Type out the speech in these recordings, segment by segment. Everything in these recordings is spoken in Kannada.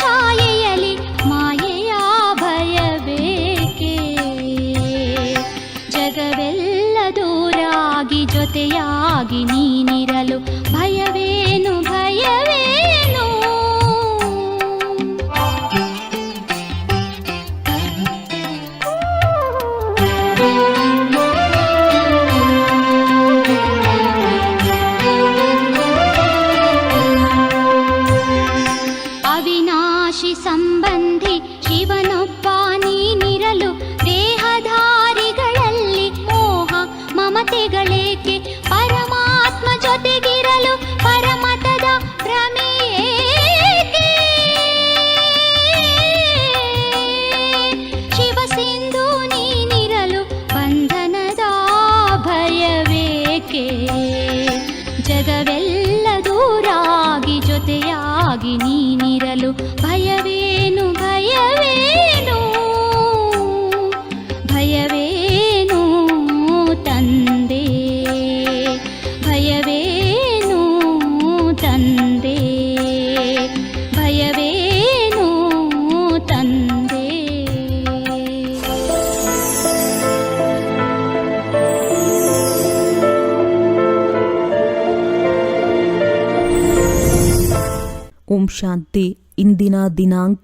ಛತ್ರ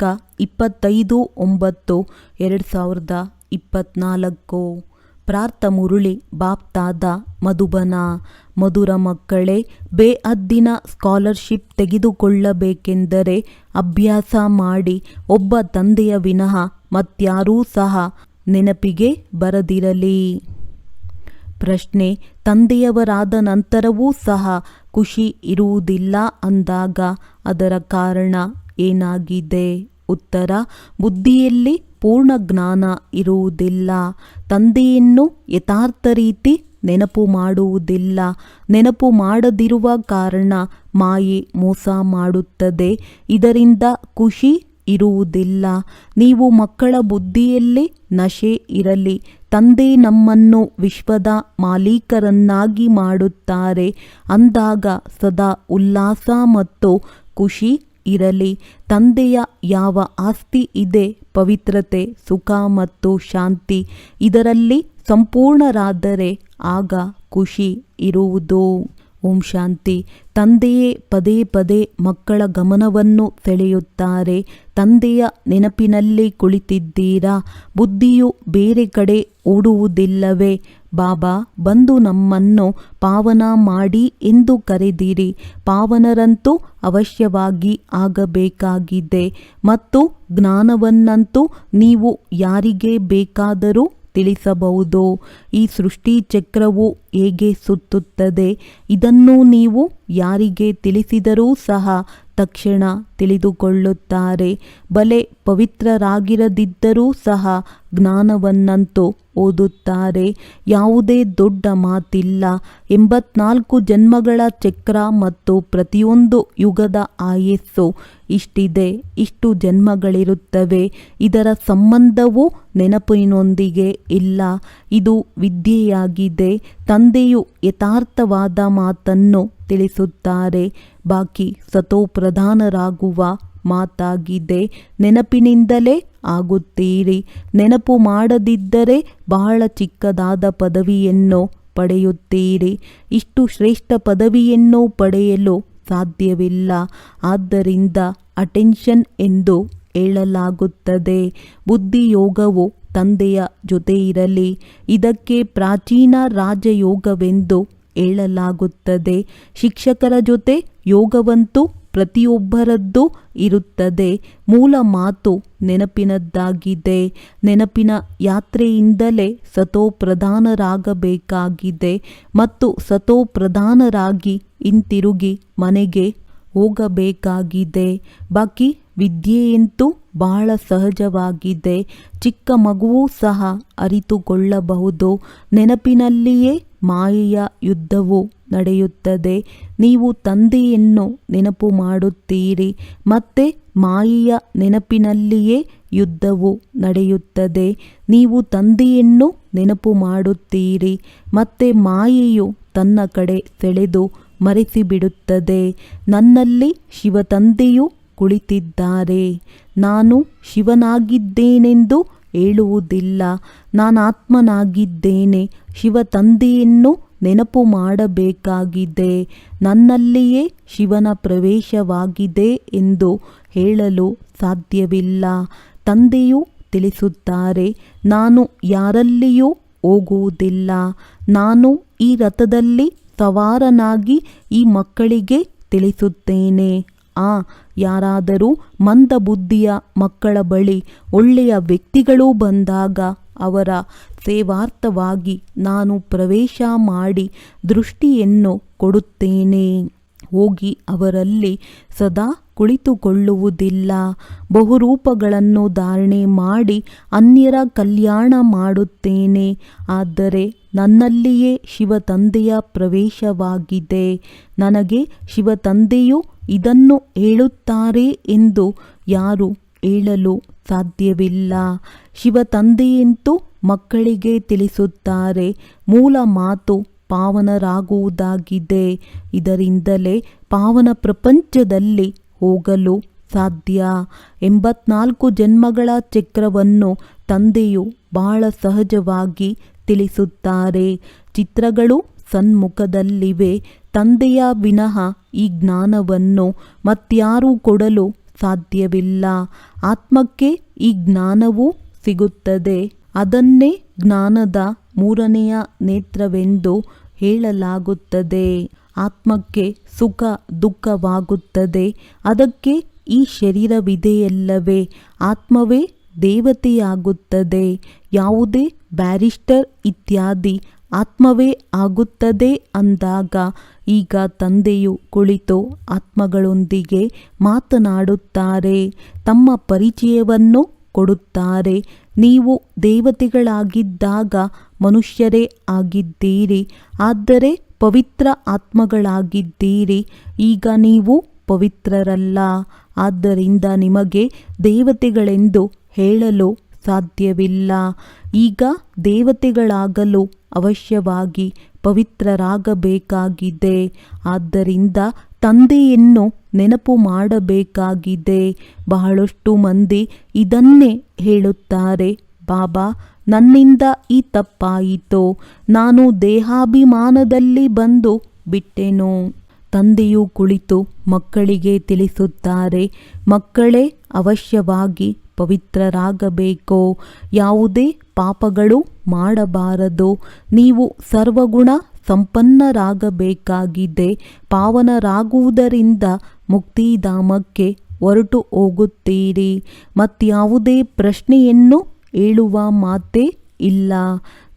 ದಿನಾಂಕ ಇಪ್ಪತ್ತೈದು, ಒಂಬತ್ತು, ಎರಡು ಸಾವಿರದ ಇಪ್ಪತ್ನಾಲ್ಕು. ಪ್ರಾರ್ಥ ಮುರುಳಿ, ಬಾಪ್ತಾದ, ಮಧುಬನ. ಮಧುರ ಮಕ್ಕಳೇ ಬೇಅದ್ದಿನ ಸ್ಕಾಲರ್ಶಿಪ್ ತೆಗೆದುಕೊಳ್ಳಬೇಕೆಂದರೆ ಅಭ್ಯಾಸ ಮಾಡಿ, ಒಬ್ಬ ತಂದೆಯ ವಿನಃ ಮತ್ಯಾರೂ ಸಹ ನೆನಪಿಗೆ ಬರದಿರಲಿ. ಪ್ರಶ್ನೆ, ತಂದೆಯವರಾದ ನಂತರವೂ ಸಹ ಖುಷಿ ಇರುವುದಿಲ್ಲ ಅಂದಾಗ ಅದರ ಕಾರಣ ಏನಾಗಿದೆ? ಉತ್ತರ, ಬುದ್ಧಿಯಲ್ಲಿ ಪೂರ್ಣ ಜ್ಞಾನ ಇರುವುದಿಲ್ಲ. ತಂದೆಯನ್ನು ಯಥಾರ್ಥ ರೀತಿ ನೆನಪು ಮಾಡುವುದಿಲ್ಲ. ನೆನಪು ಮಾಡದಿರುವ ಕಾರಣ ಮಾಯೆ ಮೋಸ ಮಾಡುತ್ತದೆ. ಇದರಿಂದ ಖುಷಿ ಇರುವುದಿಲ್ಲ. ನೀವು ಮಕ್ಕಳ ಬುದ್ಧಿಯಲ್ಲಿ ನಶೆ ಇರಲಿ. ತಂದೆ ನಮ್ಮನ್ನು ವಿಶ್ವದ ಮಾಲೀಕರನ್ನಾಗಿ ಮಾಡುತ್ತಾರೆ. ಅಂದಾಗ ಸದಾ ಉಲ್ಲಾಸ ಮತ್ತು ಖುಷಿ ಇರಲಿ. ತಂದೆಯ ಯಾವ ಆಸ್ತಿ ಇದೆ, ಪವಿತ್ರತೆ, ಸುಖ ಮತ್ತು ಶಾಂತಿ ಇದರಲ್ಲಿ ಸಂಪೂರ್ಣರಾದರೆ ಆಗ ಖುಷಿ ಇರುವುದು. ಓಂ ಶಾಂತಿ. ತಂದೆಯೇ ಪದೇ ಪದೇ ಮಕ್ಕಳ ಗಮನವನ್ನು ಸೆಳೆಯುತ್ತಾರೆ. ತಂದೆಯ ನೆನಪಿನಲ್ಲಿ ಕುಳಿತಿದ್ದೀರಾ. ಬುದ್ಧಿಯು ಬೇರೆ ಕಡೆ ಓಡುವುದಿಲ್ಲವೇ. ಬಾಬಾ, ಬಂದು ನಮ್ಮನ್ನು ಪಾವನ ಮಾಡಿ ಎಂದು ಕರೆದಿರಿ. ಪಾವನರಂತೂ ಅವಶ್ಯವಾಗಿ ಆಗಬೇಕಾಗಿದೆ ಮತ್ತು ಜ್ಞಾನವನ್ನಂತೂ ನೀವು ಯಾರಿಗೆ ಬೇಕಾದರೂ ತಿಳಿಸಬಹುದು. ಈ ಸೃಷ್ಟಿ ಚಕ್ರವು ಹೇಗೆ ಸುತ್ತುತ್ತದೆ, ಇದನ್ನು ನೀವು ಯಾರಿಗೆ ತಿಳಿಸಿದರೂ ಸಹ ತಕ್ಷಣ ತಿಳಿದುಕೊಳ್ಳುತ್ತಾರೆ. ಬಲೆ ಪವಿತ್ರರಾಗಿರದಿದ್ದರೂ ಸಹ ಜ್ಞಾನವನ್ನಂತೂ ಓದುತ್ತಾರೆ. ಯಾವುದೇ ದೊಡ್ಡ ಮಾತಿಲ್ಲ. ಎಂಬತ್ನಾಲ್ಕು ಜನ್ಮಗಳ ಚಕ್ರ ಮತ್ತು ಪ್ರತಿಯೊಂದು ಯುಗದ ಆಯಸ್ಸು ಇಷ್ಟಿದೆ. ಇಷ್ಟು ಜನ್ಮಗಳಿರುತ್ತವೆ. ಇದರ ಸಂಬಂಧವೂ ನೆನಪಿನೊಂದಿಗೆ ಇಲ್ಲ. ಇದು ವಿದ್ಯೆಯಾಗಿದೆ. ತಂದೆಯು ಯಥಾರ್ಥವಾದ ಮಾತನ್ನು ತಿಳಿಸುತ್ತಾರೆ. ಬಾಕಿ ಸತೋಪ್ರಧಾನರಾಗುವ ಮಾತಾಗಿದೆ. ನೆನಪಿನಿಂದಲೇ ಆಗುತ್ತೀರಿ. ನೆನಪು ಮಾಡದಿದ್ದರೆ ಬಹಳ ಚಿಕ್ಕದಾದ ಪದವಿಯನ್ನು ಪಡೆಯುತ್ತೀರಿ. ಇಷ್ಟು ಶ್ರೇಷ್ಠ ಪದವಿಯನ್ನು ಪಡೆಯಲು ಸಾಧ್ಯವಿಲ್ಲ. ಆದ್ದರಿಂದ ಅಟೆನ್ಷನ್ ಎಂದು ಹೇಳಲಾಗುತ್ತದೆ. ಬುದ್ಧಿಯೋಗವು ತಂದೆಯ ಜೊತೆ ಇರಲಿ ಇದಕ್ಕೆ ಪ್ರಾಚೀನ ರಾಜಯೋಗವೆಂದು ಹೇಳಲಾಗುತ್ತದೆ ಶಿಕ್ಷಕರ ಜೊತೆ ಯೋಗವಂತೂ ಪ್ರತಿಯೊಬ್ಬರದ್ದು ಇರುತ್ತದೆ. ಮೂಲ ಮಾತು ನೆನಪಿನದ್ದಾಗಿದೆ. ನೆನಪಿನ ಯಾತ್ರೆಯಿಂದಲೇ ಸತೋಪ್ರಧಾನರಾಗಬೇಕಾಗಿದೆ ಮತ್ತು ಸತೋ ಪ್ರಧಾನರಾಗಿ ಹಿಂತಿರುಗಿ ಮನೆಗೆ ಹೋಗಬೇಕಾಗಿದೆ. ಬಾಕಿ ವಿದ್ಯೆಯಂತೂ ಬಹಳ ಸಹಜವಾಗಿದೆ. ಚಿಕ್ಕ ಮಗುವೂ ಸಹ ಅರಿತುಕೊಳ್ಳಬಹುದು. ನೆನಪಿನಲ್ಲಿಯೇ ಮಾಯೆಯ ಯುದ್ಧವು ನಡೆಯುತ್ತದೆ. ನೀವು ತಂದೆಯನ್ನು ನೆನಪು ಮಾಡುತ್ತೀರಿ. ಮತ್ತೆ ಮಾಯೆಯ ನೆನಪಿನಲ್ಲಿಯೇ ಯುದ್ಧವು ನಡೆಯುತ್ತದೆ. ನೀವು ತಂದೆಯನ್ನು ನೆನಪು ಮಾಡುತ್ತೀರಿ. ಮತ್ತೆ ಮಾಯೆಯು ತನ್ನ ಕಡೆ ಸೆಳೆದು ಮರೆಸಿಬಿಡುತ್ತದೆ. ನನ್ನಲ್ಲಿ ಶಿವತಂದೆಯು ಕುಳಿತಿದ್ದಾರೆ. ನಾನು ಶಿವನಾಗಿದ್ದೇನೆಂದು ಹೇಳುವುದಿಲ್ಲ. ನಾನಾತ್ಮನಾಗಿದ್ದೇನೆ. ಶಿವತಂದೆಯನ್ನು ನೆನಪು ಮಾಡಬೇಕಾಗಿದೆ. ನನ್ನಲ್ಲಿಯೇ ಶಿವನ ಪ್ರವೇಶವಾಗಿದೆ ಎಂದು ಹೇಳಲು ಸಾಧ್ಯವಿಲ್ಲ. ತಂದೆಯು ತಿಳಿಸುತ್ತಾರೆ, ನಾನು ಯಾರಲ್ಲಿಯೂ ಹೋಗುವುದಿಲ್ಲ. ನಾನು ಈ ರಥದಲ್ಲಿ ಸವಾರನಾಗಿ ಈ ಮಕ್ಕಳಿಗೆ ತಿಳಿಸುತ್ತೇನೆ. ಆ ಯಾರಾದರೂ ಮಂದಬುದ್ಧಿಯ ಮಕ್ಕಳ ಬಳಿ ಒಳ್ಳೆಯ ವ್ಯಕ್ತಿಗಳು ಬಂದಾಗ ಅವರ ಸೇವಾರ್ಥವಾಗಿ ನಾನು ಪ್ರವೇಶ ಮಾಡಿ ದೃಷ್ಟಿಯನ್ನು ಕೊಡುತ್ತೇನೆ. ಹೋಗಿ ಅವರಲ್ಲಿ ಸದಾ ಕುಳಿತುಕೊಳ್ಳುವುದಿಲ್ಲ. ಬಹುರೂಪಗಳನ್ನು ಧಾರಣೆ ಮಾಡಿ ಅನ್ಯರ ಕಲ್ಯಾಣ ಮಾಡುತ್ತೇನೆ. ಆದರೆ ನನ್ನಲ್ಲಿಯೇ ಶಿವತಂದೆಯ ಪ್ರವೇಶವಾಗಿದೆ. ನನಗೆ ಶಿವತಂದೆಯು ಇದನ್ನು ಹೇಳುತ್ತಾರೆ ಎಂದು ಯಾರು ಹೇಳಲು ಸಾಧ್ಯವಿಲ್ಲ. ಶಿವ ತಂದೆಯಂತೂ ಮಕ್ಕಳಿಗೆ ತಿಳಿಸುತ್ತಾರೆ. ಮೂಲ ಮಾತು ಪಾವನರಾಗುವುದಾಗಿದೆ. ಇದರಿಂದಲೇ ಪಾವನ ಪ್ರಪಂಚದಲ್ಲಿ ಹೋಗಲು ಸಾಧ್ಯ. ಎಂಬತ್ನಾಲ್ಕು ಜನ್ಮಗಳ ಚಕ್ರವನ್ನು ತಂದೆಯು ಬಹಳ ಸಹಜವಾಗಿ ತಿಳಿಸುತ್ತಾರೆ. ಚಿತ್ರಗಳು ಸನ್ಮುಖದಲ್ಲಿವೆ. ತಂದೆಯ ವಿನಃ ಈ ಜ್ಞಾನವನ್ನು ಮತ್ಯಾರೂ ಕೊಡಲು ಸಾಧ್ಯವಿಲ್ಲ. ಆತ್ಮಕ್ಕೆ ಈ ಜ್ಞಾನವು ಸಿಗುತ್ತದೆ. ಅದನ್ನೇ ಜ್ಞಾನದ ಮೂರನೆಯ ನೇತ್ರವೆಂದು ಹೇಳಲಾಗುತ್ತದೆ. ಆತ್ಮಕ್ಕೆ ಸುಖ ದುಃಖವಾಗುತ್ತದೆ. ಅದಕ್ಕೆ ಈ ಶರೀರವಿದೆಯಲ್ಲವೇ? ಆತ್ಮವೇ ದೇವತೆಯಾಗುತ್ತದೆ. ಯಾವುದೇ ಬ್ಯಾರಿಸ್ಟರ್ ಇತ್ಯಾದಿ ಆತ್ಮವೇ ಆಗುತ್ತದೆ ಅಂದಾಗ ಈಗ ತಂದೆಯು ಕುಳಿತು ಆತ್ಮಗಳೊಂದಿಗೆ ಮಾತನಾಡುತ್ತಾರೆ, ತಮ್ಮ ಪರಿಚಯವನ್ನು ಕೊಡುತ್ತಾರೆ. ನೀವು ದೇವತೆಗಳಾಗಿದ್ದಾಗ ಮನುಷ್ಯರೇ ಆಗಿದ್ದೀರಿ, ಆದರೆ ಪವಿತ್ರ ಆತ್ಮಗಳಾಗಿದ್ದೀರಿ. ಈಗ ನೀವು ಪವಿತ್ರರಲ್ಲ, ಆದ್ದರಿಂದ ನಿಮಗೆ ದೇವತೆಗಳೆಂದು ಹೇಳಲು ಸಾಧ್ಯವಿಲ್ಲ. ಈಗ ದೇವತೆಗಳಾಗಲು ಅವಶ್ಯವಾಗಿ ಪವಿತ್ರರಾಗಬೇಕಾಗಿದೆ. ಆದ್ದರಿಂದ ತಂದೆಯನ್ನು ನೆನಪು ಮಾಡಬೇಕಾಗಿದೆ. ಬಹಳಷ್ಟು ಮಂದಿ ಇದನ್ನೇ ಹೇಳುತ್ತಾರೆ, ಬಾಬಾ, ನನ್ನಿಂದ ಈ ತಪ್ಪಾಯಿತು. ನಾನು ದೇಹಾಭಿಮಾನದಲ್ಲಿ ಬಂದು ಬಿಟ್ಟೆನು. ತಂದೆಯು ಕುಳಿತು ಮಕ್ಕಳಿಗೆ ತಿಳಿಸುತ್ತಾರೆ, ಮಕ್ಕಳೇ, ಅವಶ್ಯವಾಗಿ ಪವಿತ್ರರಾಗಬೇಕು. ಯಾವುದೇ ಪಾಪಗಳು ಮಾಡಬಾರದು. ನೀವು ಸರ್ವಗುಣ ಸಂಪನ್ನರಾಗಬೇಕಾಗಿದೆ. ಪಾವನರಾಗುವುದರಿಂದ ಮುಕ್ತಿಧಾಮಕ್ಕೆ ಹೊರಟು ಹೋಗುತ್ತೀರಿ. ಮತ್ಯಾವುದೇ ಪ್ರಶ್ನೆಯನ್ನು ಹೇಳುವ ಮಾತೇ ಇಲ್ಲ.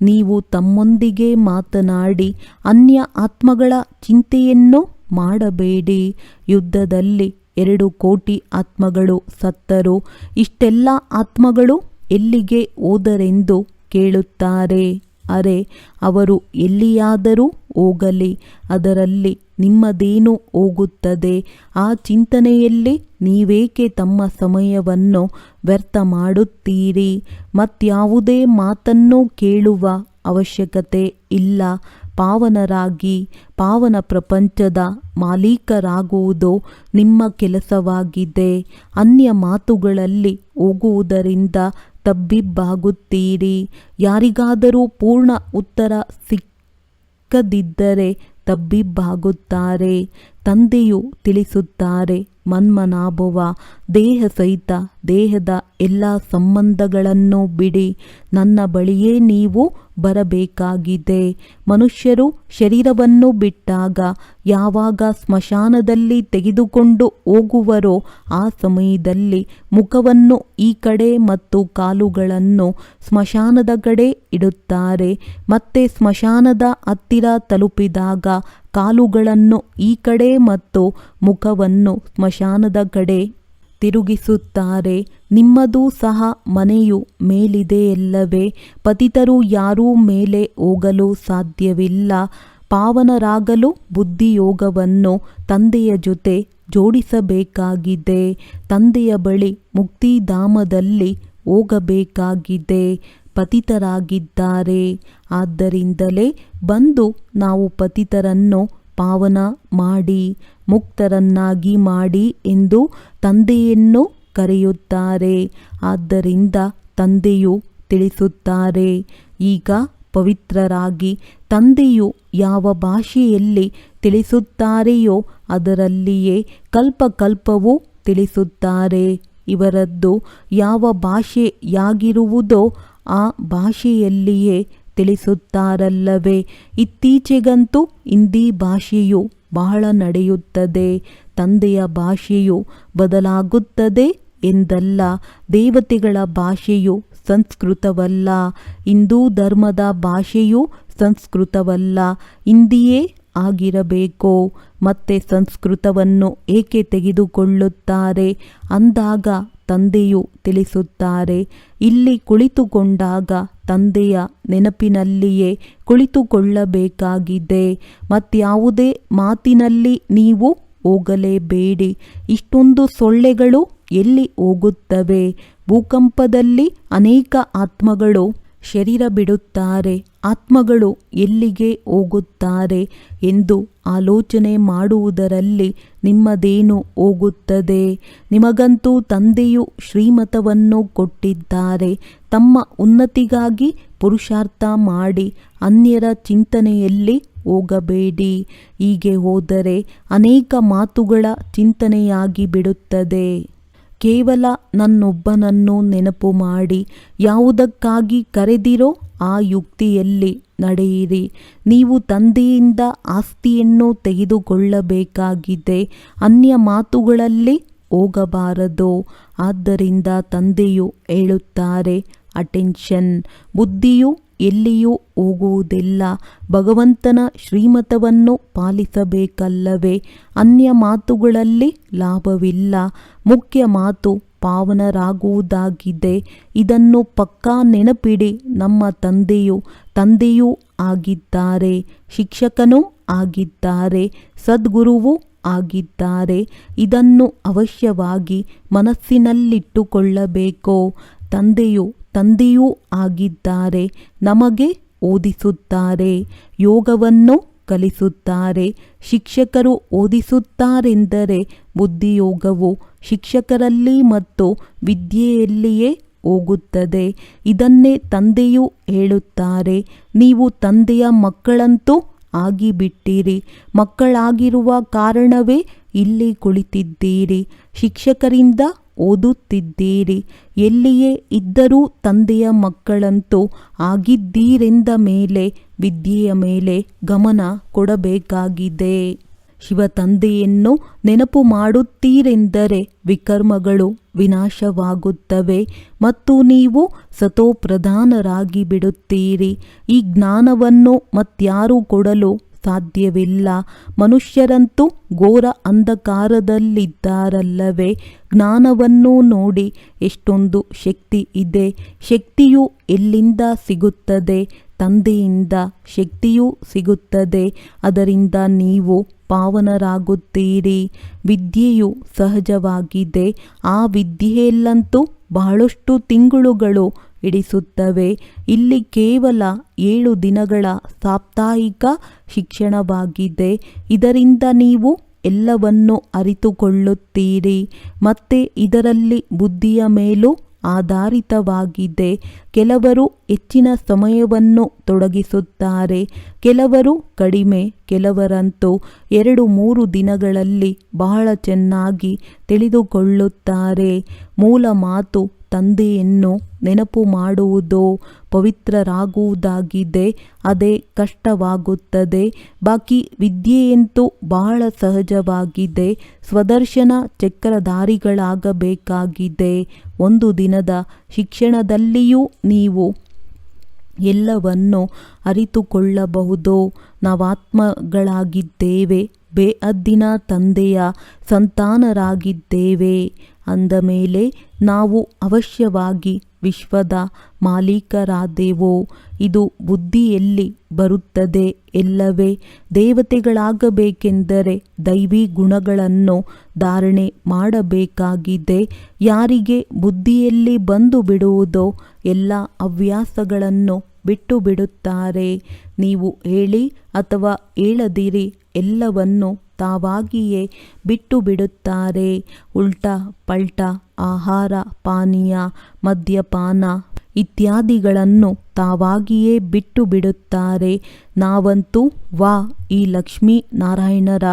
ನೀವು ತಮ್ಮೊಂದಿಗೆ ಮಾತನಾಡಿ ಅನ್ಯ ಆತ್ಮಗಳ ಚಿಂತೆಯನ್ನು ಮಾಡಬೇಡಿ. ಯುದ್ಧದಲ್ಲಿ ಎರಡು ಕೋಟಿ ಆತ್ಮಗಳು ಸತ್ತರು. ಇಷ್ಟೆಲ್ಲ ಆತ್ಮಗಳು ಎಲ್ಲಿಗೆ ಹೋದರೆಂದು ಕೇಳುತ್ತಾರೆ. ಅರೆ, ಅವರು ಎಲ್ಲಿಯಾದರೂ ಹೋಗಲಿ, ಅದರಲ್ಲಿ ನಿಮ್ಮದೇನು ಹೋಗುತ್ತದೆ? ಆ ಚಿಂತನೆಯಲ್ಲಿ ನೀವೇಕೆ ತಮ್ಮ ಸಮಯವನ್ನು ವ್ಯರ್ಥ ಮಾಡುತ್ತೀರಿ? ಮತ್ಯಾವುದೇ ಮಾತನ್ನು ಕೇಳುವ ಅವಶ್ಯಕತೆ ಇಲ್ಲ. ಪಾವನರಾಗಿ, ಪಾವನ ಪ್ರಪಂಚದ ಮಾಲೀಕರಾಗುವುದು ನಿಮ್ಮ ಕೆಲಸವಾಗಿದೆ. ಅನ್ಯ ಮಾತುಗಳಲ್ಲಿ ಹೋಗುವುದರಿಂದ ತಬ್ಬಿಬ್ಬಾಗುತ್ತೀರಿ? ಯಾರಿಗಾದರೂ ಪೂರ್ಣ ಉತ್ತರ ಸಿಕ್ಕದಿದ್ದರೆ ತಬ್ಬಿಬ್ಬಾಗುತ್ತಾರೆ. ತಂದೆಯು ತಿಳಿಸುತ್ತಾರೆ, ಮನ್ಮನಾಭವ, ದೇಹ ಸಹಿತ ದೇಹದ ಎಲ್ಲ ಸಂಬಂಧಗಳನ್ನು ಬಿಡಿ, ನನ್ನ ಬಳಿಯೇ ನೀವು ಬರಬೇಕಾಗಿದೆ. ಮನುಷ್ಯರು ಶರೀರವನ್ನು ಬಿಟ್ಟಾಗ ಯಾವಾಗ ಸ್ಮಶಾನದಲ್ಲಿ ತೆಗೆದುಕೊಂಡು ಹೋಗುವರೋ ಆ ಸಮಯದಲ್ಲಿ ಮುಖವನ್ನು ಈ ಕಡೆ ಮತ್ತು ಕಾಲುಗಳನ್ನು ಸ್ಮಶಾನದ ಕಡೆ ಇಡುತ್ತಾರೆ. ಮತ್ತೆ ಸ್ಮಶಾನದ ಹತ್ತಿರ ತಲುಪಿದಾಗ ಕಾಲುಗಳನ್ನು ಈ ಕಡೆ ಮತ್ತು ಮುಖವನ್ನು ಸ್ಮಶಾನದ ಕಡೆ ತಿರುಗಿಸುತ್ತಾರೆ. ನಿಮ್ಮದು ಸಹ ಮನೆಯು ಮೇಲಿದೆಯಲ್ಲವೇ ಪತಿತರು ಯಾರೂ ಮೇಲೆ ಹೋಗಲು ಸಾಧ್ಯವಿಲ್ಲ. ಪಾವನರಾಗಲು ಬುದ್ಧಿಯೋಗವನ್ನು ತಂದೆಯ ಜೊತೆ ಜೋಡಿಸಬೇಕಾಗಿದೆ. ತಂದೆಯ ಬಳಿ ಮುಕ್ತಿಧಾಮದಲ್ಲಿ ಹೋಗಬೇಕಾಗಿದೆ. ಪತಿತರಾಗಿದ್ದಾರೆ. ಆದ್ದರಿಂದಲೇ ಬಂದು ನಾವು ಪತಿತರನ್ನು ಪಾವನ ಮಾಡಿ, ಮುಕ್ತರನ್ನಾಗಿ ಮಾಡಿ ಎಂದು ತಂದೆಯನ್ನು ಕರೆಯುತ್ತಾರೆ. ಆದ್ದರಿಂದ ತಂದೆಯು ತಿಳಿಸುತ್ತಾರೆ, ಈಗ ಪವಿತ್ರರಾಗಿ ತಂದೆಯು ಯಾವ ಭಾಷೆಯಲ್ಲಿ ತಿಳಿಸುತ್ತಾರೆಯೋ ಅದರಲ್ಲಿಯೇ ಕಲ್ಪಕಲ್ಪವೂ ತಿಳಿಸುತ್ತಾರೆ. ಇವರದ್ದು ಯಾವ ಭಾಷೆಯಾಗಿರುವುದೋ ಆ ಭಾಷೆಯಲ್ಲಿಯೇ ತಿಳಿಸುತ್ತಾರಲ್ಲವೇ? ಇತ್ತೀಚೆಗಂತೂ ಹಿಂದಿ ಭಾಷೆಯು ಬಹಳ ನಡೆಯುತ್ತದೆ. ತಂದೆಯ ಭಾಷೆಯು ಬದಲಾಗುತ್ತದೆ ಎಂದಲ್ಲ, ದೇವತೆಗಳ ಭಾಷೆಯು ಸಂಸ್ಕೃತವಲ್ಲ, ಹಿಂದೂ ಧರ್ಮದ ಭಾಷೆಯು ಸಂಸ್ಕೃತವಲ್ಲ, ಹಿಂದಿಯೇ ಆಗಿರಬೇಕು? ಮತ್ತೆ ಸಂಸ್ಕೃತವನ್ನು ಏಕೆ ತೆಗೆದುಕೊಳ್ಳುತ್ತಾರೆ? ಅಂದಾಗ ತಂದೆಯು ತಿಳಿಸುತ್ತಾರೆ, ಇಲ್ಲಿ ಕುಳಿತುಕೊಂಡಾಗ ತಂದೆಯ ನೆನಪಿನಲ್ಲಿಯೇ ಕುಳಿತುಕೊಳ್ಳಬೇಕಾಗಿದೆ. ಮತ್ಯಾವುದೇ ಮಾತಿನಲ್ಲಿ ನೀವು ಹೋಗಲೇಬೇಡಿ. ಇಷ್ಟೊಂದು ಸೊಳ್ಳೆಗಳು ಎಲ್ಲಿ ಹೋಗುತ್ತವೆ? ಭೂಕಂಪದಲ್ಲಿ ಅನೇಕ ಆತ್ಮಗಳು ಶರೀರ ಬಿಡುತ್ತಾರೆ, ಆತ್ಮಗಳು ಎಲ್ಲಿಗೆ ಹೋಗುತ್ತಾರೆ ಎಂದು ಆಲೋಚನೆ ಮಾಡುವುದರಲ್ಲಿ ನಿಮ್ಮದೇನು ಹೋಗುತ್ತದೆ? ನಿಮಗಂತೂ ತಂದೆಯು ಶ್ರೀಮತವನ್ನು ಕೊಟ್ಟಿದ್ದಾರೆ. ತಮ್ಮ ಉನ್ನತಿಗಾಗಿ ಪುರುಷಾರ್ಥ ಮಾಡಿ ಅನ್ಯರ ಚಿಂತನೆಯಲ್ಲಿ ಹೋಗಬೇಡಿ. ಹೀಗೆ ಹೋದರೆ ಅನೇಕ ಮಾತುಗಳ ಚಿಂತನೆಯಾಗಿ ಬಿಡುತ್ತದೆ. ಕೇವಲ ನನ್ನೊಬ್ಬನನ್ನು ನೆನಪು ಮಾಡಿ ಯಾವುದಕ್ಕಾಗಿ ಕರೆದಿರೋ ಆ ಯುಕ್ತಿಯಲ್ಲಿ ನಡೆಯಿರಿ. ನೀವು ತಂದೆಯಿಂದ ಆಸ್ತಿಯನ್ನು ತೆಗೆದುಕೊಳ್ಳಬೇಕಾಗಿದೆ. ಅನ್ಯ ಮಾತುಗಳಲ್ಲಿ ಹೋಗಬಾರದು. ಆದ್ದರಿಂದ ತಂದೆಯು ಹೇಳುತ್ತಾರೆ ಅಟೆನ್ಷನ್ ಬುದ್ಧಿಯು ಎಲ್ಲಿಯೂ ಹೋಗುವುದಿಲ್ಲ. ಭಗವಂತನ ಶ್ರೀಮತವನ್ನು ಪಾಲಿಸಬೇಕಲ್ಲವೇ? ಅನ್ಯ ಮಾತುಗಳಲ್ಲಿ ಲಾಭವಿಲ್ಲ. ಮುಖ್ಯ ಮಾತು ಪಾವನರಾಗುವುದಾಗಿದೆ. ಇದನ್ನು ಪಕ್ಕಾ ನೆನಪಿಡಿ ನಮ್ಮ ತಂದೆಯು. ತಂದೆಯೂ ಆಗಿದ್ದಾರೆ. ಶಿಕ್ಷಕನೂ ಆಗಿದ್ದಾರೆ. ಸದ್ಗುರುವೂ ಆಗಿದ್ದಾರೆ. ಇದನ್ನು ಅವಶ್ಯವಾಗಿ ಮನಸ್ಸಿನಲ್ಲಿಟ್ಟುಕೊಳ್ಳಬೇಕು. ತಂದೆಯು ತಂದೆಯೂ ಆಗಿದ್ದಾರೆ, ನಮಗೆ ಓದಿಸುತ್ತಾರೆ, ಯೋಗವನ್ನು ಕಲಿಸುತ್ತಾರೆ, ಶಿಕ್ಷಕರು ಓದಿಸುತ್ತಾರೆಂದರೆ ಬುದ್ಧಿಯೋಗವು ಶಿಕ್ಷಕರಲ್ಲಿ ಮತ್ತು ವಿದ್ಯೆಯಲ್ಲಿಯೇ ಹೋಗುತ್ತದೆ. ಇದನ್ನೇ ತಂದೆಯು ಹೇಳುತ್ತಾರೆ, ನೀವು ತಂದೆಯ ಮಕ್ಕಳಂತೂ ಆಗಿಬಿಟ್ಟಿರಿ, ಮಕ್ಕಳಾಗಿರುವ ಕಾರಣವೇ ಇಲ್ಲಿ ಕುಳಿತಿದ್ದೀರಿ, ಶಿಕ್ಷಕರಿಂದ ಓದುತ್ತಿದ್ದೀರಿ. ಎಲ್ಲಿಯೇ ಇದ್ದರೂ ತಂದೆಯ ಮಕ್ಕಳಂತೂ ಆಗಿದ್ದೀರೆಂದ ಮೇಲೆ, ವಿದ್ಯೆಯ ಮೇಲೆ ಗಮನ ಕೊಡಬೇಕಾಗಿದೆ. ಶಿವ ತಂದೆಯನ್ನು ನೆನಪು ಮಾಡುತ್ತೀರೆಂದರೆ ವಿಕರ್ಮಗಳು ವಿನಾಶವಾಗುತ್ತವೆ ಮತ್ತು ನೀವು ಸತೋಪ್ರಧಾನರಾಗಿ ಬಿಡುತ್ತೀರಿ ಈ ಜ್ಞಾನವನ್ನು ಮತ್ಯಾರೂ ಕೊಡಲು ಸಾಧ್ಯವಿಲ್ಲ. ಮನುಷ್ಯರಂತೂ ಘೋರ ಅಂಧಕಾರದಲ್ಲಿದ್ದಾರಲ್ಲವೇ? ಜ್ಞಾನವನ್ನು ನೋಡಿ ಎಷ್ಟೊಂದು ಶಕ್ತಿ ಇದೆ. ಶಕ್ತಿಯು ಎಲ್ಲಿಂದ ಸಿಗುತ್ತದೆ? ತಂದೆಯಿಂದ ಶಕ್ತಿಯೂ ಸಿಗುತ್ತದೆ. ಅದರಿಂದ ನೀವು ಪಾವನರಾಗುತ್ತೀರಿ. ವಿದ್ಯೆಯು ಸಹಜವಾಗಿದೆ. ಆ ವಿದ್ಯೆಯಲ್ಲಂತೂ ಬಹಳಷ್ಟು ತಿಂಗಳುಗಳು ಇಡಿಸುತ್ತವೆ ಇಲ್ಲಿ ಕೇವಲ ಏಳು ದಿನಗಳ ಸಾಪ್ತಾಹಿಕ ಶಿಕ್ಷಣವಾಗಿದೆ. ಇದರಿಂದ ನೀವು ಎಲ್ಲವನ್ನು ಅರಿತುಕೊಳ್ಳುತ್ತೀರಿ. ಮತ್ತೆ ಇದರಲ್ಲಿ ಬುದ್ಧಿಯ ಮೇಲೂ ಆಧಾರಿತವಾಗಿದೆ. ಕೆಲವರು ಹೆಚ್ಚಿನ ಸಮಯವನ್ನು ತೊಡಗಿಸುತ್ತಾರೆ, ಕೆಲವರು ಕಡಿಮೆ, ಕೆಲವರಂತೂ ಎರಡು ಮೂರು ದಿನಗಳಲ್ಲಿ ಬಹಳ ಚೆನ್ನಾಗಿ ತಿಳಿದುಕೊಳ್ಳುತ್ತಾರೆ. ಮೂಲ ಮಾತು ತಂದೆಯನ್ನು ನೆನಪು ಮಾಡುವುದು ಪವಿತ್ರರಾಗುವುದಾಗಿದೆ, ಅದೇ ಕಷ್ಟವಾಗುತ್ತದೆ. ಬಾಕಿ ವಿದ್ಯೆಯಂತೂ ಬಹಳ ಸಹಜವಾಗಿದೆ. ಸ್ವದರ್ಶನ ಚಕ್ರಧಾರಿಗಳಾಗಬೇಕಾಗಿದೆ. ಒಂದು ದಿನದ ಶಿಕ್ಷಣದಲ್ಲಿಯೂ ನೀವು ಎಲ್ಲವನ್ನು ಅರಿತುಕೊಳ್ಳಬಹುದು? ನಾವಾತ್ಮಗಳಾಗಿದ್ದೇವೆ ಬೇಅದ್ದಿನ ತಂದೆಯ ಸಂತಾನರಾಗಿದ್ದೇವೆ ಅಂದ ಮೇಲೆ ನಾವು ಅವಶ್ಯವಾಗಿ ವಿಶ್ವದ ಮಾಲೀಕರಾದೆವೋ? ಇದು ಬುದ್ಧಿಯಲ್ಲಿ ಬರುತ್ತದೆ ಎಲ್ಲವೇ? ದೇವತೆಗಳಾಗಬೇಕೆಂದರೆ ದೈವಿ ಗುಣಗಳನ್ನು ಧಾರಣೆ ಮಾಡಬೇಕಾಗಿದೆ. ಯಾರಿಗೆ ಬುದ್ಧಿಯಲ್ಲಿ ಬಂದು ಬಿಡುವುದೋ, ಎಲ್ಲ ಹವ್ಯಾಸಗಳನ್ನು ಬಿಟ್ಟು ಬಿಡುತ್ತಾರೆ. ನೀವು ಹೇಳಿ ಅಥವಾ ಹೇಳದಿರಿ, ಎಲ್ಲವನ್ನು ತಾವಾಗಿಯೇ ಬಿಟ್ಟು ಬಿಡುತ್ತಾರೆ ಉಲ್ಟ ಪಲ್ಟ, ಆಹಾರ, ಪಾನೀಯ, ಮದ್ಯಪಾನ ಇತ್ಯಾದಿಗಳನ್ನು ತಾವಾಗಿಯೇ ಬಿಟ್ಟು ಬಿಡುತ್ತಾರೆ ನಾವಂತೂ ವಾ ಈ ಲಕ್ಷ್ಮೀ ನಾರಾಯಣರ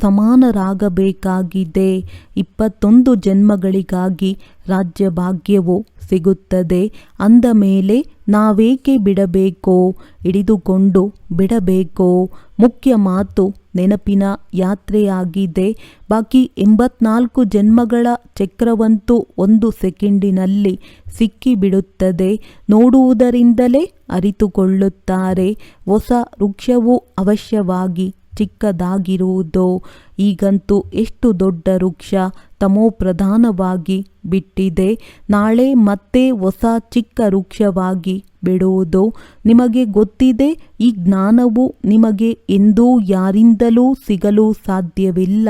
ಸಮಾನರಾಗಬೇಕಾಗಿದೆ. ಇಪ್ಪತ್ತೊಂದು ಜನ್ಮಗಳಿಗಾಗಿ ರಾಜ್ಯಭಾಗ್ಯವು ಸಿಗುತ್ತದೆ. ಅಂದ ಮೇಲೆ ನಾವೇಕೆ ಬಿಡಬೇಕೋ? ಹಿಡಿದುಕೊಂಡು ಬಿಡಬೇಕೋ. ಮುಖ್ಯ ಮಾತು ನೆನಪಿನ ಯಾತ್ರೆಯಾಗಿದೆ. ಬಾಕಿ ಎಂಬತ್ನಾಲ್ಕು ಜನ್ಮಗಳ ಚಕ್ರವಂತೂ ಒಂದು ಸೆಕೆಂಡಿನಲ್ಲಿ ಸಿಕ್ಕಿಬಿಡುತ್ತದೆ. ನೋಡುವುದರಿಂದಲೇ ಅರಿತುಕೊಳ್ಳುತ್ತಾರೆ. ಹೊಸ ವೃಕ್ಷವು ಅವಶ್ಯವಾಗಿ ಚಿಕ್ಕದಾಗಿರುವುದು? ಈಗಂತೂ ಎಷ್ಟು ದೊಡ್ಡ ವೃಕ್ಷ ತಮೋಪ್ರಧಾನವಾಗಿ ಬಿಟ್ಟಿದೆ. ನಾಳೆ ಮತ್ತೆ ಹೊಸ ಚಿಕ್ಕ ವೃಕ್ಷವಾಗಿ ಬಿಡುವುದು? ನಿಮಗೆ ಗೊತ್ತಿದೆ, ಈ ಜ್ಞಾನವು ನಿಮಗೆ ಎಂದೂ ಯಾರಿಂದಲೂ ಸಿಗಲು ಸಾಧ್ಯವಿಲ್ಲ.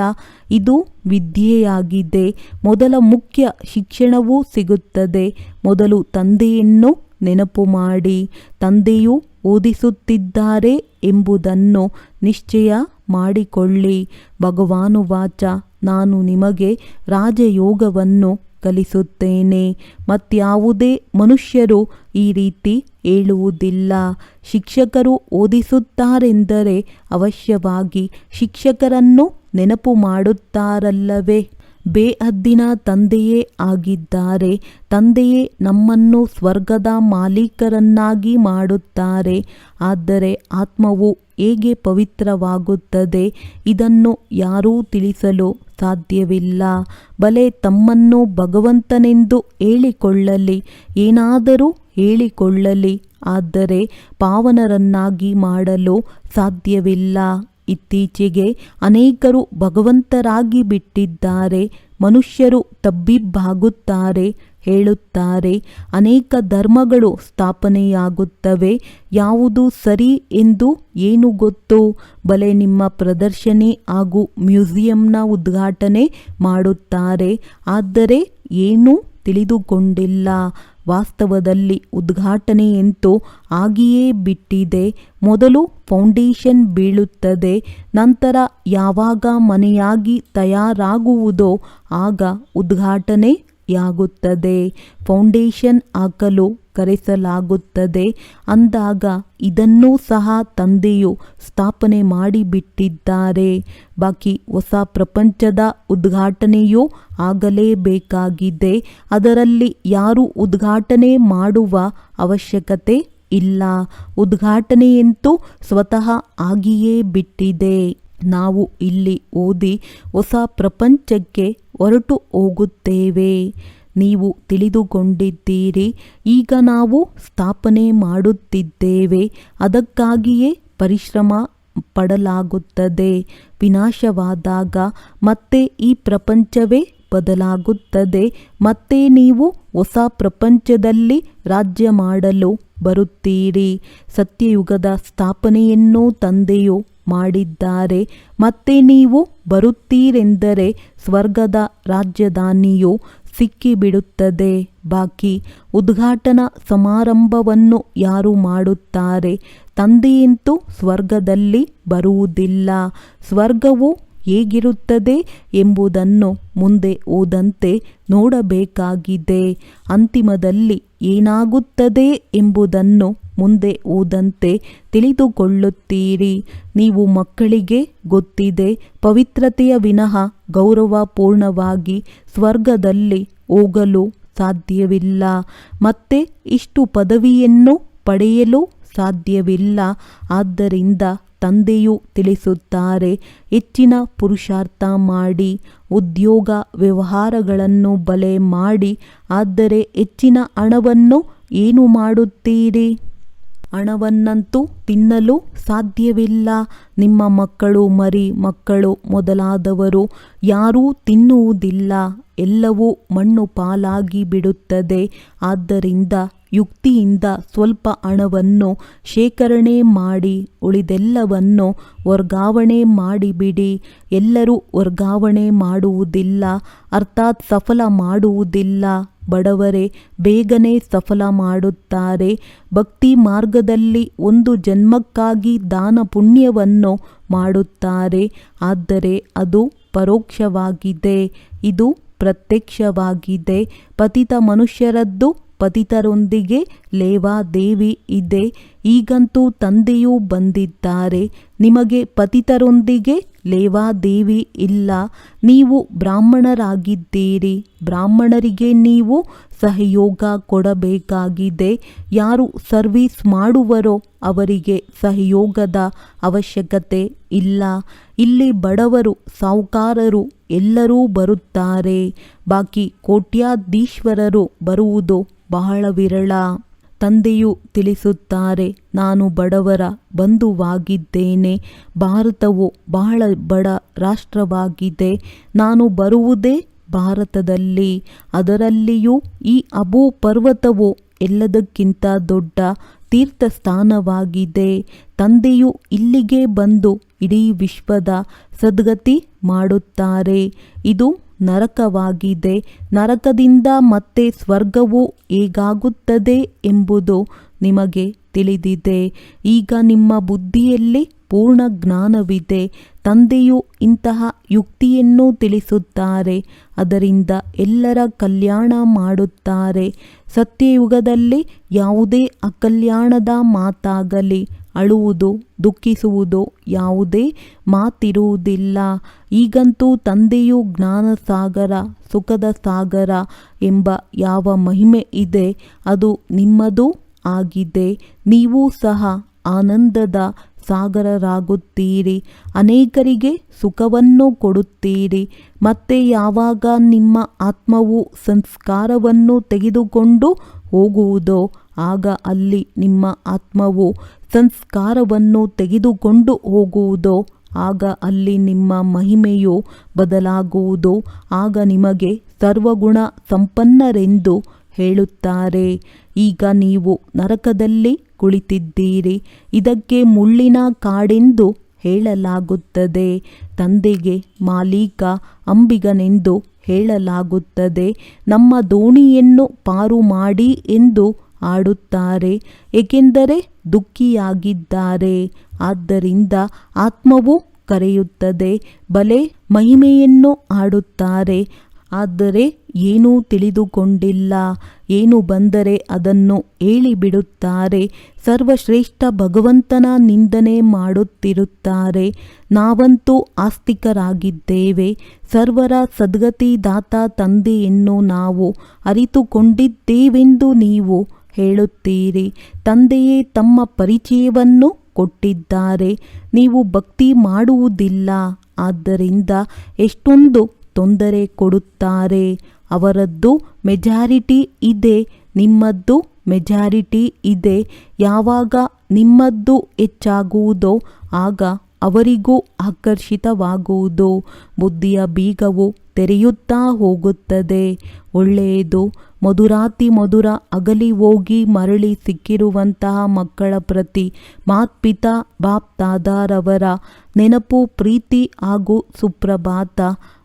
ಇದು ವಿದ್ಯೆಯಾಗಿದೆ. ಮೊದಲ ಮುಖ್ಯ ಶಿಕ್ಷಣವೂ ಸಿಗುತ್ತದೆ. ಮೊದಲು ತಂದೆಯನ್ನು ನೆನಪು ಮಾಡಿ ತಂದೆಯು ಓದಿಸುತ್ತಿದ್ದಾರೆ ಎಂಬುದನ್ನು ನಿಶ್ಚಯ ಮಾಡಿಕೊಳ್ಳಿ. ಭಗವಾನುವಾಚ ನಾನು ನಿಮಗೆ ರಾಜಯೋಗವನ್ನು ಕಲಿಸುತ್ತೇನೆ, ಮತ್ಯಾವುದೇ ಮನುಷ್ಯರು ಈ ರೀತಿ ಹೇಳುವುದಿಲ್ಲ. ಶಿಕ್ಷಕರು ಓದಿಸುತ್ತಾರೆಂದರೆ ಅವಶ್ಯವಾಗಿ ಶಿಕ್ಷಕರನ್ನು ನೆನಪು ಮಾಡುತ್ತಾರಲ್ಲವೇ? ಬೇಹದ್ದಿನ ತಂದೆಯೇ ಆಗಿದ್ದಾರೆ. ತಂದೆಯೇ ನಮ್ಮನ್ನು ಸ್ವರ್ಗದ ಮಾಲೀಕರನ್ನಾಗಿ ಮಾಡುತ್ತಾರೆ. ಆದರೆ ಆತ್ಮವು ಹೇಗೆ ಪವಿತ್ರವಾಗುತ್ತದೆ ಇದನ್ನು ಯಾರೂ ತಿಳಿಸಲು ಸಾಧ್ಯವಿಲ್ಲ. ಬಲೆ ತಮ್ಮನ್ನು ಭಗವಂತನೆಂದು ಹೇಳಿಕೊಳ್ಳಲಿ. ಏನಾದರೂ ಹೇಳಿಕೊಳ್ಳಲಿ. ಆದರೆ ಪಾವನರನ್ನಾಗಿ ಮಾಡಲು ಸಾಧ್ಯವಿಲ್ಲ. ಇತ್ತೀಚೆಗೆ ಅನೇಕರು ಭಗವಂತರಾಗಿ ಬಿಟ್ಟಿದ್ದಾರೆ, ಮನುಷ್ಯರು ತಬ್ಬಿಬ್ಬಾಗುತ್ತಾರೆ ಹೇಳುತ್ತಾರೆ. ಅನೇಕ ಧರ್ಮಗಳು ಸ್ಥಾಪನೆಯಾಗುತ್ತವೆ. ಯಾವುದು ಸರಿ ಎಂದು ಏನು ಗೊತ್ತು? ಬಲೆ ನಿಮ್ಮ ಪ್ರದರ್ಶನಿ ಹಾಗೂ ಮ್ಯೂಸಿಯಂನ ಉದ್ಘಾಟನೆ ಮಾಡುತ್ತಾರೆ. ಆದರೆ ಏನೂ ತಿಳಿದುಕೊಂಡಿಲ್ಲ. ವಾಸ್ತವದಲ್ಲಿ ಉದ್ಘಾಟನೆಯಂತೂ ಆಗಿಯೇ ಬಿಟ್ಟಿದೆ. ಮೊದಲು ಫೌಂಡೇಶನ್ ಬೀಳುತ್ತದೆ ನಂತರ ಯಾವಾಗ ಮನೆಯಾಗಿ ತಯಾರಾಗುವುದೋ ಆಗ ಉದ್ಘಾಟನೆಯಾಗುತ್ತದೆ ಫೌಂಡೇಶನ್ ಹಾಕಲು ಕರೆಸಲಾಗುತ್ತದೆ. ಅಂದಾಗ ಇದನ್ನೂ ಸಹ ತಂದೆಯು ಸ್ಥಾಪನೆ ಮಾಡಿಬಿಟ್ಟಿದ್ದಾರೆ. ಬಾಕಿ ಹೊಸ ಪ್ರಪಂಚದ ಉದ್ಘಾಟನೆಯೂ ಆಗಲೇಬೇಕಾಗಿದೆ. ಅದರಲ್ಲಿ ಯಾರು ಉದ್ಘಾಟನೆ ಮಾಡುವ ಅವಶ್ಯಕತೆ ಇಲ್ಲ. ಉದ್ಘಾಟನೆಯಂತೂ ಸ್ವತಃ ಆಗಿಯೇ ಬಿಟ್ಟಿದೆ. ನಾವು ಇಲ್ಲಿ ಓದಿ ಹೊಸ ಪ್ರಪಂಚಕ್ಕೆ ಹೊರಟು ಹೋಗುತ್ತೇವೆ. ನೀವು ತಿಳಿದುಕೊಂಡಿದ್ದೀರಿ. ಈಗ ನಾವು ಸ್ಥಾಪನೆ ಮಾಡುತ್ತಿದ್ದೇವೆ. ಅದಕ್ಕಾಗಿಯೇ ಪರಿಶ್ರಮ ಪಡಲಾಗುತ್ತದೆ. ವಿನಾಶವಾದಾಗ ಮತ್ತೆ ಈ ಪ್ರಪಂಚವೇ ಬದಲಾಗುತ್ತದೆ. ಮತ್ತೆ ನೀವು ಹೊಸ ಪ್ರಪಂಚದಲ್ಲಿ ರಾಜ್ಯ ಮಾಡಲು ಬರುತ್ತೀರಿ. ಸತ್ಯಯುಗದ ಸ್ಥಾಪನೆಯನ್ನು ತಂದೆಯು ಮಾಡಿದ್ದಾರೆ. ಮತ್ತೆ ನೀವು ಬರುತ್ತೀರೆಂದರೆ ಸ್ವರ್ಗದ ರಾಜಧಾನಿಯು ಸಿಕ್ಕಿಬಿಡುತ್ತದೆ. ಬಾಕಿ ಉದ್ಘಾಟನಾ ಸಮಾರಂಭವನ್ನು ಯಾರು ಮಾಡುತ್ತಾರೆ? ತಂದೆಯಂತೂ ಸ್ವರ್ಗದಲ್ಲಿ ಬರುವುದಿಲ್ಲ. ಸ್ವರ್ಗವು ಹೇಗಿರುತ್ತದೆ ಎಂಬುದನ್ನು ಮುಂದೆ ಓದಂತೆ ನೋಡಬೇಕಾಗಿದೆ. ಅಂತಿಮದಲ್ಲಿ ಏನಾಗುತ್ತದೆ ಎಂಬುದನ್ನು ಮುಂದೆ ಓದಂತೆ ತಿಳಿದುಕೊಳ್ಳುತ್ತೀರಿ. ನೀವು ಮಕ್ಕಳಿಗೆ ಗೊತ್ತಿದೆ, ಪವಿತ್ರತೆಯ ವಿನಃ ಗೌರವಪೂರ್ಣವಾಗಿ ಸ್ವರ್ಗದಲ್ಲಿ ಹೋಗಲು ಸಾಧ್ಯವಿಲ್ಲ, ಮತ್ತೆ ಇಷ್ಟು ಪದವಿಯನ್ನು ಪಡೆಯಲು ಸಾಧ್ಯವಿಲ್ಲ. ಆದ್ದರಿಂದ ತಂದೆಯು ತಿಳಿಸುತ್ತಾರೆ, ಹೆಚ್ಚಿನ ಪುರುಷಾರ್ಥ ಮಾಡಿ, ಉದ್ಯೋಗ ವ್ಯವಹಾರಗಳನ್ನು ಬಲೆ ಮಾಡಿ, ಆದರೆ ಹೆಚ್ಚಿನ ಹಣವನ್ನು ಏನು ಮಾಡುತ್ತೀರಿ? ಹಣವನ್ನಂತೂ ತಿನ್ನಲು ಸಾಧ್ಯವಿಲ್ಲ. ನಿಮ್ಮ ಮಕ್ಕಳು ಮರಿ ಮಕ್ಕಳು ಮೊದಲಾದವರು ಯಾರೂ ತಿನ್ನುವುದಿಲ್ಲ. ಎಲ್ಲವೂ ಮಣ್ಣು ಪಾಲಾಗಿ ಬಿಡುತ್ತದೆ. ಆದ್ದರಿಂದ ಯುಕ್ತಿಯಿಂದ ಸ್ವಲ್ಪ ಹಣವನ್ನು ಶೇಖರಣೆ ಮಾಡಿ, ಉಳಿದೆಲ್ಲವನ್ನು ವರ್ಗಾವಣೆ ಮಾಡಿಬಿಡಿ. ಎಲ್ಲರೂ ವರ್ಗಾವಣೆ ಮಾಡುವುದಿಲ್ಲ, ಅರ್ಥಾತ್ ಸಫಲ ಮಾಡುವುದಿಲ್ಲ. ಬಡವರೇ, ಬೇಗನೆ ಸಫಲ ಮಾಡುತ್ತಾರೆ. ಭಕ್ತಿ ಮಾರ್ಗದಲ್ಲಿ ಒಂದು ಜನ್ಮಕ್ಕಾಗಿ ದಾನ ಪುಣ್ಯವನ್ನು ಮಾಡುತ್ತಾರೆ. ಆದರೆ ಅದು ಪರೋಕ್ಷವಾಗಿದೆ. ಇದು ಪ್ರತ್ಯಕ್ಷವಾಗಿದೆ. ಪತಿತ ಮನುಷ್ಯರದ್ದು ಪತಿತರೊಂದಿಗೆ ಲೇವಾದೇವಿ ಇದೆ. ಈಗಂತೂ ತಂದೆಯೂ ಬಂದಿದ್ದಾರೆ. ನಿಮಗೆ ಪತಿತರೊಂದಿಗೆ ಲೇವಾದೇವಿ ಇಲ್ಲ. ನೀವು ಬ್ರಾಹ್ಮಣರಾಗಿದ್ದೀರಿ. ಬ್ರಾಹ್ಮಣರಿಗೆ ನೀವು ಸಹಯೋಗ ಕೊಡಬೇಕಾಗಿದೆ. ಯಾರು ಸರ್ವಿಸ್ ಮಾಡುವರೋ ಅವರಿಗೆ ಸಹಯೋಗದ ಅವಶ್ಯಕತೆ ಇಲ್ಲ. ಇಲ್ಲಿ ಬಡವರು, ಸಾಹುಕಾರರು ಎಲ್ಲರೂ ಬರುತ್ತಾರೆ. ಬಾಕಿ ಕೋಟ್ಯಾಧೀಶ್ವರರು ಬರುವುದು ಬಹಳ ವಿರಳ. ತಂದೆಯು ತಿಳಿಸುತ್ತಾರೆ, ನಾನು ಬಡವರ ಬಂಧುವಾಗಿದ್ದೇನೆ. ಭಾರತವು ಬಹಳ ಬಡ ರಾಷ್ಟ್ರವಾಗಿದೆ. ನಾನು ಬರುವುದೇ ಭಾರತದಲ್ಲಿ. ಅದರಲ್ಲಿಯೂ ಈ ಅಬು ಪರ್ವತವು ಎಲ್ಲದಕ್ಕಿಂತ ದೊಡ್ಡ ತೀರ್ಥಸ್ಥಾನವಾಗಿದೆ. ತಂದೆಯು ಇಲ್ಲಿಗೆ ಬಂದು ಇಡೀ ವಿಶ್ವದ ಸದ್ಗತಿ ಮಾಡುತ್ತಾರೆ. ಇದು ನರಕವಾಗಿದೆ. ನರಕದಿಂದ ಮತ್ತೆ ಸ್ವರ್ಗವು ಹೇಗಾಗುತ್ತದೆ ಎಂಬುದು ನಿಮಗೆ ತಿಳಿದಿದೆ. ಈಗ ನಿಮ್ಮ ಬುದ್ಧಿಯಲ್ಲಿ ಪೂರ್ಣ ಜ್ಞಾನವಿದೆ. ತಂದೆಯು ಇಂತಹ ಯುಕ್ತಿಯನ್ನು ತಿಳಿಸುತ್ತಾರೆ. ಅದರಿಂದ ಎಲ್ಲರ ಕಲ್ಯಾಣ ಮಾಡುತ್ತಾರೆ. ಸತ್ಯಯುಗದಲ್ಲಿ ಯಾವುದೇ ಅಕಲ್ಯಾಣದ ಮಾತಾಗಲಿ. ಅಳುವುದು, ದುಃಖಿಸುವುದು ಯಾವುದೇ ಮಾತಿರುವುದಿಲ್ಲ. ಈಗಂತೂ ತಂದೆಯು ಜ್ಞಾನಸಾಗರ, ಸುಖದ ಸಾಗರ ಎಂಬ ಯಾವ ಮಹಿಮೆ ಇದೆ, ಅದು ನಿಮ್ಮದು ಆಗಿದೆ. ನೀವು ಸಹ ಆನಂದದ ಸಾಗರರಾಗುತ್ತೀರಿ. ಅನೇಕರಿಗೆ ಸುಖವನ್ನು ಕೊಡುತ್ತೀರಿ. ಮತ್ತೆ ಯಾವಾಗ ನಿಮ್ಮ ಆತ್ಮವು ಸಂಸ್ಕಾರವನ್ನು ತೆಗೆದುಕೊಂಡು ಹೋಗುವುದೋ, ಆಗ ಅಲ್ಲಿ ನಿಮ್ಮ ಆತ್ಮವು ಸಂಸ್ಕಾರವನ್ನು ತೆಗೆದುಕೊಂಡು ಹೋಗುವುದೋ, ಆಗ ಅಲ್ಲಿ ನಿಮ್ಮ ಮಹಿಮೆಯು ಬದಲಾಗುವುದು, ಆಗ ನಿಮಗೆ ಸರ್ವಗುಣ ಸಂಪನ್ನರೆಂದು ಹೇಳುತ್ತಾರೆ. ಈಗ ನೀವು ನರಕದಲ್ಲಿ ಕುಳಿತಿದ್ದೀರಿ, ಇದಕ್ಕೆ ಮುಳ್ಳಿನ ಕಾಡೆಂದು ಹೇಳಲಾಗುತ್ತದೆ, ತಂದೆಗೆ ಮಾಲೀಕ ಅಂಬಿಗನೆಂದು ಹೇಳಲಾಗುತ್ತದೆ, ನಮ್ಮ ದೋಣಿಯನ್ನು ಪಾರು ಮಾಡಿ ಎಂದು ಆಡುತ್ತಾರೆ ಏಕೆಂದರೆ ದುಃಖಿಯಾಗಿದ್ದಾರೆ. ಆದ್ದರಿಂದ ಆತ್ಮವು ಕರೆಯುತ್ತದೆ, ಬಲೆ ಮಹಿಮೆಯನ್ನು ಆಡುತ್ತಾರೆ ಆದರೆ ಏನೂ ತಿಳಿದುಕೊಂಡಿಲ್ಲ. ಏನು ಬಂದರೆ ಅದನ್ನು ಹೇಳಿಬಿಡುತ್ತಾರೆ. ಸರ್ವಶ್ರೇಷ್ಠ ಭಗವಂತನ ನಿಂದನೆ ಮಾಡುತ್ತಿರುತ್ತಾರೆ. ನಾವಂತೂ ಆಸ್ತಿಕರಾಗಿದ್ದೇವೆ. ಸರ್ವರ ಸದ್ಗತಿದಾತ ತಂದೆಯನ್ನು ನಾವು ಅರಿತುಕೊಂಡಿದ್ದೇವೆಂದು ನೀವು ಹೇಳುತ್ತೀರಿ. ತಂದೆಯೇ ತಮ್ಮ ಪರಿಚಯವನ್ನು ಕೊಟ್ಟಿದ್ದಾರೆ. ನೀವು ಭಕ್ತಿ ಮಾಡುವುದಿಲ್ಲ. ಆದ್ದರಿಂದ ಎಷ್ಟೊಂದು ತೊಂದರೆ ಕೊಡುತ್ತಾರೆ. ಅವರದ್ದು ಮೆಜಾರಿಟಿ ಇದೆ. ನಿಮ್ಮದ್ದು ಮೆಜಾರಿಟಿ ಇದೆ. ಯಾವಾಗ ನಿಮ್ಮದ್ದು ಹೆಚ್ಚಾಗುವುದೋ ಆಗ ಅವರಿಗೂ ಆಕರ್ಷಿತವಾಗುವುದು. ಬುದ್ಧಿಯ ಬೀಗವು ತೆರೆಯುತ್ತಾ ಹೋಗುತ್ತದೆ. ಒಳ್ಳೆಯದು ಮಧುರಾತಿ ಮಧುರ ಅಗಲಿ ಹೋಗಿ ಮರಳಿ ಸಿಕ್ಕಿರುವಂತಹ ಮಕ್ಕಳ ಪ್ರತಿ ಮಾತ್ಪಿತಾ ಬಾಪ್ ದಾದಾರವರ ನೆನಪು, ಪ್ರೀತಿ ಹಾಗೂ ಸುಪ್ರಭಾತ.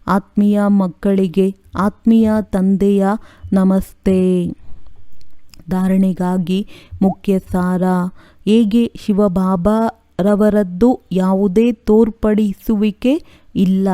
ಆತ್ಮೀಯ ಮಕ್ಕಳಿಗೆ, ಆತ್ಮೀಯ ತಂದೆಯ ನಮಸ್ತೆ. ಧಾರಣೆಗಾಗಿ ಮುಖ್ಯ ಸಾರ ಹೇಗೆ ಶಿವಬಾಬಾರವರದ್ದು ಯಾವುದೇ ತೋರ್ಪಡಿಸುವಿಕೆ ಇಲ್ಲ.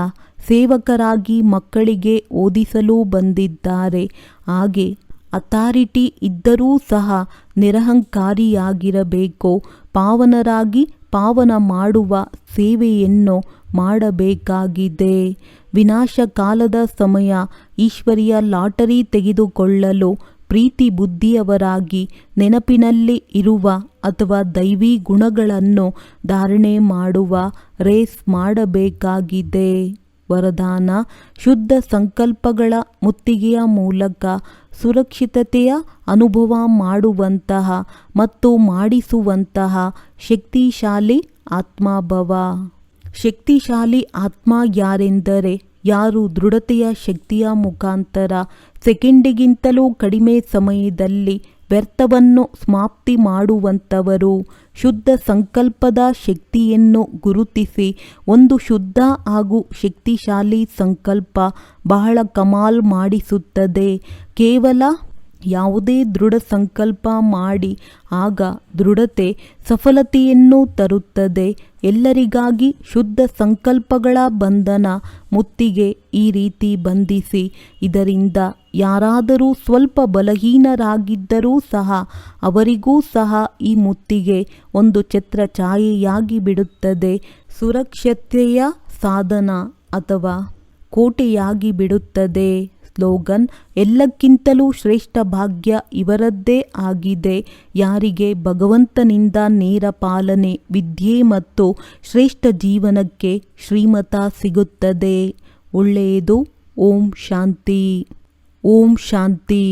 ಸೇವಕರಾಗಿ ಮಕ್ಕಳಿಗೆ ಓದಿಸಲು ಬಂದಿದ್ದಾರೆ. ಹಾಗೆ ಅಥಾರಿಟಿ ಇದ್ದರೂ ಸಹ ನಿರಹಂಕಾರಿಯಾಗಿರಬೇಕು. ಪಾವನರಾಗಿ ಪಾವನ ಮಾಡುವ ಸೇವೆಯನ್ನು ಮಾಡಬೇಕಾಗಿದೆ. ವಿನಾಶ ಕಾಲದ ಸಮಯ ಈಶ್ವರಿಯ ಲಾಟರಿ ತೆಗೆದುಕೊಳ್ಳಲು ಪ್ರೀತಿ ಬುದ್ಧಿಯವರಾಗಿ ನೆನಪಿನಲ್ಲಿ ಇರುವ ಅಥವಾ ದೈವಿ ಗುಣಗಳನ್ನು ಧಾರಣೆ ಮಾಡುವ ರೇಸ್ ಮಾಡಬೇಕಾಗಿದೆ. ವರದಾನ, ಶುದ್ಧ ಸಂಕಲ್ಪಗಳ ಮುತ್ತಿಗೆಯ ಮೂಲಕ ಸುರಕ್ಷಿತತೆಯ ಅನುಭವ ಮಾಡುವಂತಹ ಮತ್ತು ಮಾಡಿಸುವಂತಹ ಶಕ್ತಿಶಾಲಿ ಆತ್ಮಭವ. ಶಕ್ತಿಶಾಲಿ ಆತ್ಮ ಯಾರೆಂದರೆ ಯಾರು ದೃಢತೆಯ ಶಕ್ತಿಯ ಮುಖಾಂತರ ಸೆಕೆಂಡಿಗಿಂತಲೂ ಕಡಿಮೆ ಸಮಯದಲ್ಲಿ ವ್ಯರ್ಥವನ್ನು ಸಮಾಪ್ತಿ ಮಾಡುವಂಥವರು. ಶುದ್ಧ ಸಂಕಲ್ಪದ ಶಕ್ತಿಯನ್ನು ಗುರುತಿಸಿ. ಒಂದು ಶುದ್ಧ ಹಾಗೂ ಶಕ್ತಿಶಾಲಿ ಸಂಕಲ್ಪ ಬಹಳ ಕಮಾಲ್ ಮಾಡಿಸುತ್ತದೆ. ಕೇವಲ ಯಾವುದೇ ದೃಢ ಸಂಕಲ್ಪ ಮಾಡಿ, ಆಗ ದೃಢತೆ ಸಫಲತೆಯನ್ನು ತರುತ್ತದೆ. ಎಲ್ಲರಿಗಾಗಿ ಶುದ್ಧ ಸಂಕಲ್ಪಗಳ ಬಂಧನ ಮುತ್ತಿಗೆ ಈ ರೀತಿ ಬಂಧಿಸಿ, ಇದರಿಂದ ಯಾರಾದರೂ ಸ್ವಲ್ಪ ಬಲಹೀನರಾಗಿದ್ದರೂ ಸಹ ಅವರಿಗೂ ಸಹ ಈ ಮುತ್ತಿಗೆ ಒಂದು ಛತ್ರ ಛಾಯೆಯಾಗಿ ಬಿಡುತ್ತದೆ. ಸುರಕ್ಷತೆಯ ಸಾಧನ ಅಥವಾ ಕೋಟೆಯಾಗಿ ಬಿಡುತ್ತದೆ. ಸ್ಲೋಗನ್, ಎಲ್ಲಕ್ಕಿಂತಲೂ ಶ್ರೇಷ್ಠ ಭಾಗ್ಯ ಇವರದ್ದೇ ಆಗಿದೆ. ಯಾರಿಗೆ ಭಗವಂತನಿಂದ ನೇರ ಪಾಲನೆ, ವಿದ್ಯೆ ಮತ್ತು ಶ್ರೇಷ್ಠ ಜೀವನಕ್ಕೆ ಶ್ರೀಮತ ಸಿಗುತ್ತದೆ. ಒಳ್ಳೆಯದು. ಓಂ ಶಾಂತಿ. ಓಂ ಶಾಂತಿ.